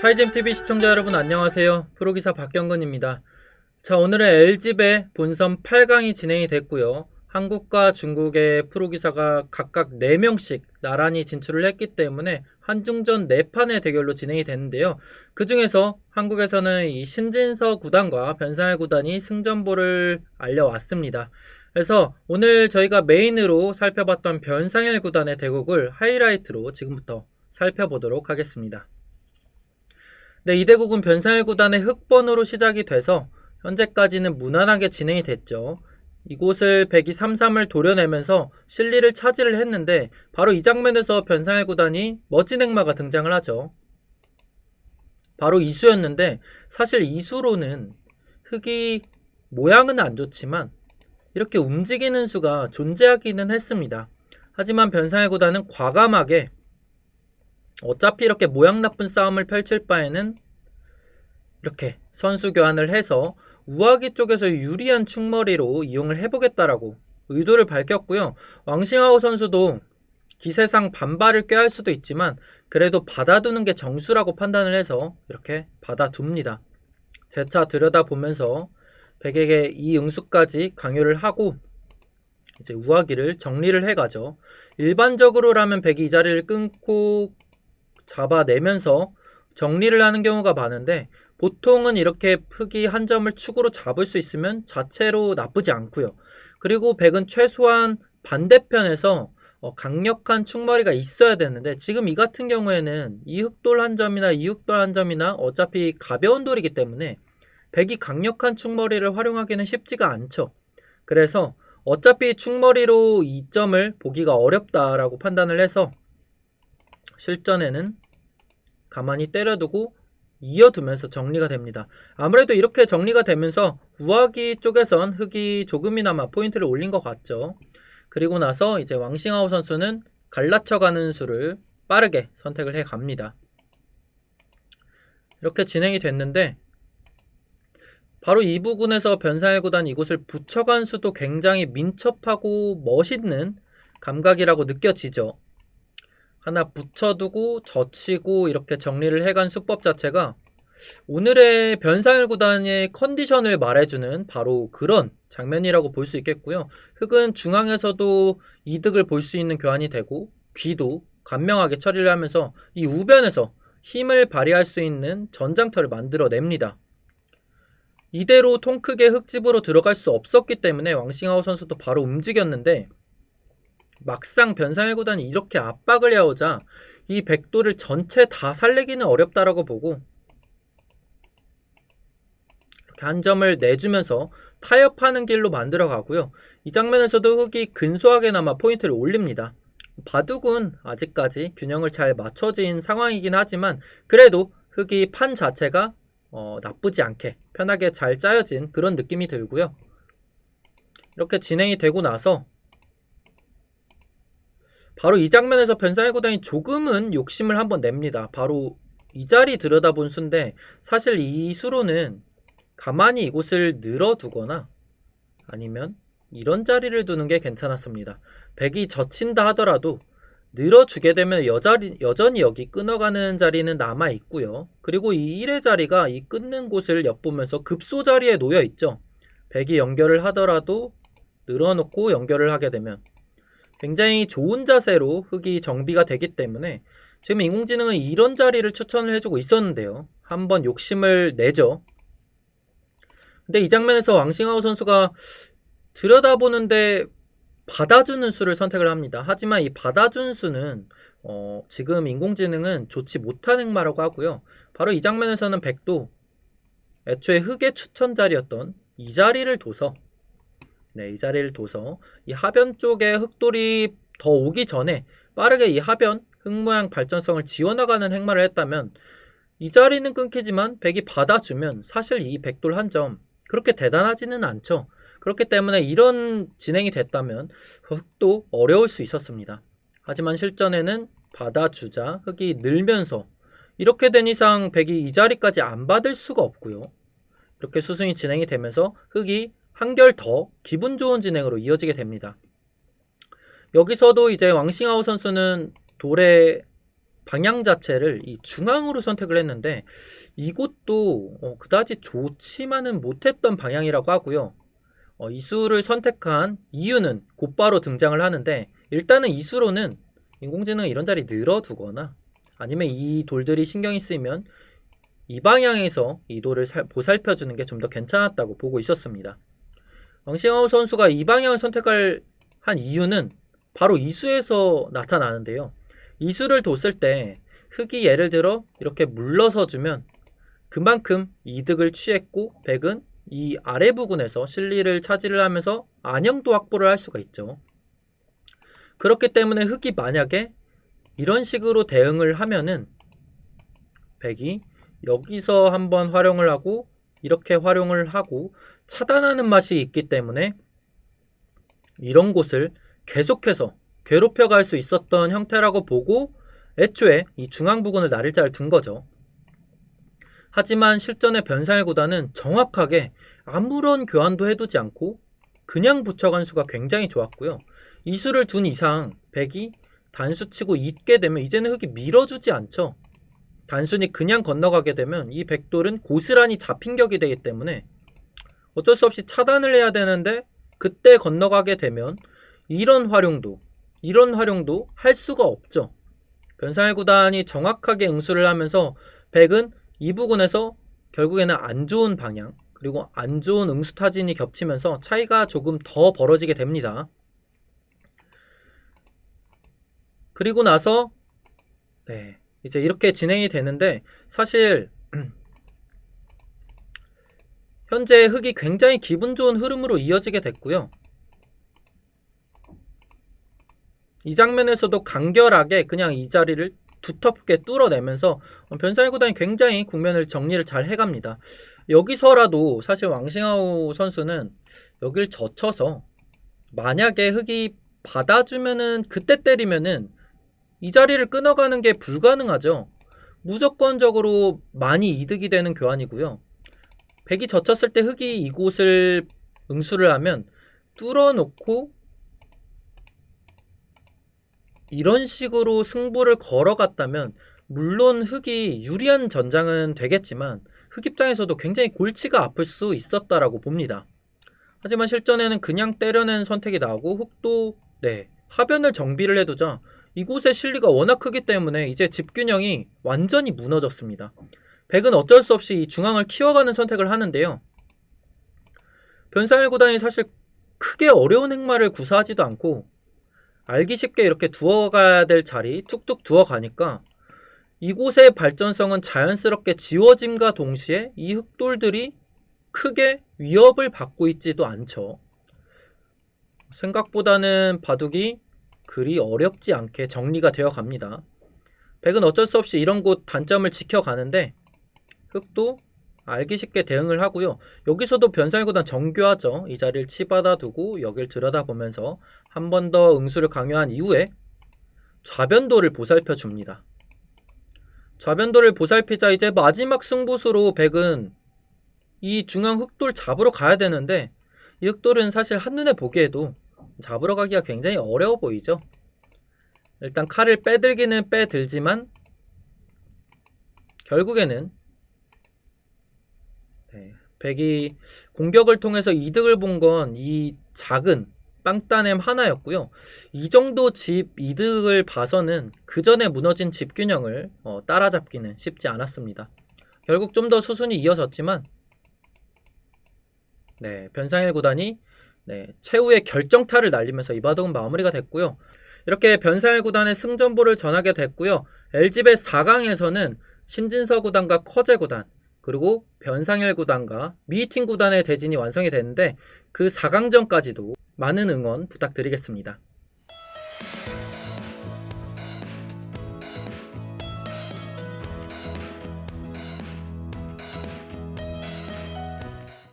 타이잼TV 시청자 여러분 안녕하세요. 프로기사 박경근입니다. 자, 오늘은 LG배 본선 8강이 진행이 됐고요. 한국과 중국의 프로기사가 각각 4명씩 나란히 진출을 했기 때문에 한중전 4판의 대결로 진행이 됐는데요. 그 중에서 한국에서는 이 신진서 구단과 변상일 구단이 승전보를 알려왔습니다. 그래서 오늘 저희가 메인으로 살펴봤던 변상일 구단의 대국을 하이라이트로 지금부터 살펴보도록 하겠습니다. 네, 이 대국은 변상일 구단의 흑번으로 시작이 돼서 현재까지는 무난하게 진행이 됐죠. 이곳을 백이 3-3을 도려내면서 실리를 차지를 했는데 바로 이 장면에서 변상일 구단이 멋진 행마가 등장을 하죠. 바로 이수였는데 사실 이수로는 흑이 모양은 안 좋지만 이렇게 움직이는 수가 존재하기는 했습니다. 하지만 변상일 구단은 과감하게 어차피 이렇게 모양 나쁜 싸움을 펼칠 바에는 이렇게 선수 교환을 해서 우아기 쪽에서 유리한 충머리로 이용을 해보겠다라고 의도를 밝혔고요. 왕싱하오 선수도 기세상 반발을 꾀할 수도 있지만 그래도 받아두는 게 정수라고 판단을 해서 이렇게 받아둡니다. 재차 들여다보면서 백에게 이 응수까지 강요를 하고 이제 우아기를 정리를 해가죠. 일반적으로라면 백이 이 자리를 끊고 잡아내면서 정리를 하는 경우가 많은데 보통은 이렇게 흑이 한 점을 축으로 잡을 수 있으면 자체로 나쁘지 않고요. 그리고 백은 최소한 반대편에서 어, 강력한 축머리가 있어야 되는데 지금 이 같은 경우에는 이 흑돌 한 점이나 이 흑돌 한 점이나 어차피 가벼운 돌이기 때문에 백이 강력한 축머리를 활용하기는 쉽지가 않죠. 그래서 어차피 축머리로 이 점을 보기가 어렵다라고 판단을 해서 실전에는 가만히 때려두고 이어두면서 정리가 됩니다. 아무래도 이렇게 정리가 되면서 우아기 쪽에선 흑이 조금이나마 포인트를 올린 것 같죠. 그리고 나서 이제 왕싱하오 선수는 갈라쳐가는 수를 빠르게 선택을 해 갑니다. 이렇게 진행이 됐는데 바로 이 부분에서 변상일 구단 이곳을 붙여간 수도 굉장히 민첩하고 멋있는 감각이라고 느껴지죠. 하나 붙여두고 젖히고 이렇게 정리를 해간 수법 자체가 오늘의 변상일 구단의 컨디션을 말해주는 바로 그런 장면이라고 볼 수 있겠고요. 흑은 중앙에서도 이득을 볼 수 있는 교환이 되고 귀도 간명하게 처리를 하면서 이 우변에서 힘을 발휘할 수 있는 전장터를 만들어냅니다. 이대로 통 크게 흑집으로 들어갈 수 없었기 때문에 왕싱하오 선수도 바로 움직였는데 막상 변상일 구단이 이렇게 압박을 해오자 이 백도를 전체 다 살리기는 어렵다라고 보고 이렇게 한 점을 내주면서 타협하는 길로 만들어 가고요. 이 장면에서도 흑이 근소하게나마 포인트를 올립니다. 바둑은 아직까지 균형을 잘 맞춰진 상황이긴 하지만 그래도 흑이 판 자체가 어, 나쁘지 않게 편하게 잘 짜여진 그런 느낌이 들고요. 이렇게 진행이 되고 나서 바로 이 장면에서 변상의 구단이 조금은 욕심을 한번 냅니다. 바로 이 자리 들여다본 수인데 사실 이 수로는 가만히 이곳을 늘어두거나 아니면 이런 자리를 두는 게 괜찮았습니다. 백이 젖힌다 하더라도 늘어주게 되면 여자리, 여전히 여기 끊어가는 자리는 남아 있고요. 그리고 이 1의 자리가 이 끊는 곳을 엿보면서 급소 자리에 놓여 있죠. 백이 연결을 하더라도 늘어놓고 연결을 하게 되면 굉장히 좋은 자세로 흙이 정비가 되기 때문에 지금 인공지능은 이런 자리를 추천을 해주고 있었는데요. 한번 욕심을 내죠. 근데 이 장면에서 왕싱하우 선수가 들여다보는데 받아주는 수를 선택을 합니다. 하지만 이 받아준 수는 어, 지금 인공지능은 좋지 못한 행마라고 하고요. 바로 이 장면에서는 백도 애초에 흑의 추천 자리였던 이 자리를 둬서 네, 이 자리를 둬서 이 하변 쪽에 흑돌이 더 오기 전에 빠르게 이 하변 흑 모양 발전성을 지워나가는 행마를 했다면 이 자리는 끊기지만 백이 받아주면 사실 이 백돌 한 점 그렇게 대단하지는 않죠. 그렇기 때문에 이런 진행이 됐다면 흑도 어려울 수 있었습니다. 하지만 실전에는 받아주자 흑이 늘면서 이렇게 된 이상 백이 이 자리까지 안 받을 수가 없고요. 이렇게 수순이 진행이 되면서 흑이 한결 더 기분 좋은 진행으로 이어지게 됩니다. 여기서도 이제 왕싱아오 선수는 돌의 방향 자체를 이 중앙으로 선택을 했는데 이곳도 어, 그다지 좋지만은 못했던 방향이라고 하고요. 어, 이수를 선택한 이유는 곧바로 등장을 하는데 일단은 이수로는 인공지능 이런 자리 늘어두거나 아니면 이 돌들이 신경이 쓰이면 이 방향에서 이 돌을 살- 보살펴 주는 게 좀 더 괜찮았다고 보고 있었습니다. 왕싱아오 선수가 이 방향을 선택할 한 이유는 바로 이수에서 나타나는데요. 이수를 뒀을 때 흙이 예를 들어 이렇게 물러서 주면 그만큼 이득을 취했고 백은 이 아래 부분에서 실리를 차지를 하면서 안형도 확보를 할 수가 있죠. 그렇기 때문에 흙이 만약에 이런 식으로 대응을 하면은 백이 여기서 한번 활용을 하고 이렇게 활용을 하고 차단하는 맛이 있기 때문에 이런 곳을 계속해서 괴롭혀 갈 수 있었던 형태라고 보고 애초에 이 중앙 부근을 나를자를 둔 거죠. 하지만 실전의 구단은 정확하게 아무런 교환도 해두지 않고 그냥 붙여간 수가 굉장히 좋았고요. 이 수를 둔 이상 백이 단수 치고 잇게 되면 이제는 흙이 밀어주지 않죠. 단순히 그냥 건너가게 되면 이 백돌은 고스란히 잡힌 격이 되기 때문에 어쩔 수 없이 차단을 해야 되는데 그때 건너가게 되면 이런 활용도 이런 활용도 할 수가 없죠. 변상일 구단이 정확하게 응수를 하면서 백은 이 부분에서 결국에는 안 좋은 방향 그리고 안 좋은 응수 타진이 겹치면서 차이가 조금 더 벌어지게 됩니다. 그리고 나서 네, 이제 이렇게 진행이 되는데 사실 현재 흙이 굉장히 기분 좋은 흐름으로 이어지게 됐고요. 이 장면에서도 간결하게 그냥 이 자리를 두텁게 뚫어내면서 변사의 구단이 굉장히 국면을 정리를 잘 해갑니다. 여기서라도 사실 왕싱아오 선수는 여길 젖혀서 만약에 흙이 받아주면은 그때 때리면은 이 자리를 끊어가는 게 불가능하죠. 무조건적으로 많이 이득이 되는 교환이고요. 백이 젖혔을 때 흙이 이곳을 응수를 하면 뚫어놓고 이런 식으로 승부를 걸어갔다면 물론 흙이 유리한 전장은 되겠지만 흙 입장에서도 굉장히 골치가 아플 수 있었다라고 봅니다. 하지만 실전에는 그냥 때려낸 선택이 나오고 흙도 네 하변을 정비를 해두자 이곳의 실리가 워낙 크기 때문에 이제 집균형이 완전히 무너졌습니다. 백은 어쩔 수 없이 이 중앙을 키워가는 선택을 하는데요. 변상일 구단이 사실 크게 어려운 행마를 구사하지도 않고 알기 쉽게 이렇게 두어가야 될 자리 툭툭 두어가니까 이곳의 발전성은 자연스럽게 지워짐과 동시에 이 흑돌들이 크게 위협을 받고 있지도 않죠. 생각보다는 바둑이 그리 어렵지 않게 정리가 되어 갑니다. 백은 어쩔 수 없이 이런 곳 단점을 지켜가는데 흑도 알기 쉽게 대응을 하고요. 여기서도 변살구단 정교하죠. 이 자리를 치받아 두고 여길 들여다보면서 한 번 더 응수를 강요한 이후에 좌변도를 보살펴 줍니다. 좌변도를 보살피자 이제 마지막 승부수로 백은 이 중앙 흑돌 잡으러 가야 되는데 이 흑돌은 사실 한눈에 보기에도 잡으러 가기가 굉장히 어려워 보이죠. 일단 칼을 빼들기는 빼들지만 결국에는 네, 백이 공격을 통해서 이득을 본 건 이 작은 빵따냄 하나였고요. 이 정도 집 이득을 봐서는 그 전에 무너진 집 균형을 어, 따라잡기는 쉽지 않았습니다. 결국 좀 더 수순이 이어졌지만 네, 변상일 구단이 네, 최후의 결정타를 날리면서 이 바둑은 마무리가 됐고요. 이렇게 변상일 구단의 승전보를 전하게 됐고요. LG배 4강에서는 신진서 구단과 커제 구단 그리고 변상일 구단과 미팅 구단의 대진이 완성이 됐는데 그 4강전까지도 많은 응원 부탁드리겠습니다.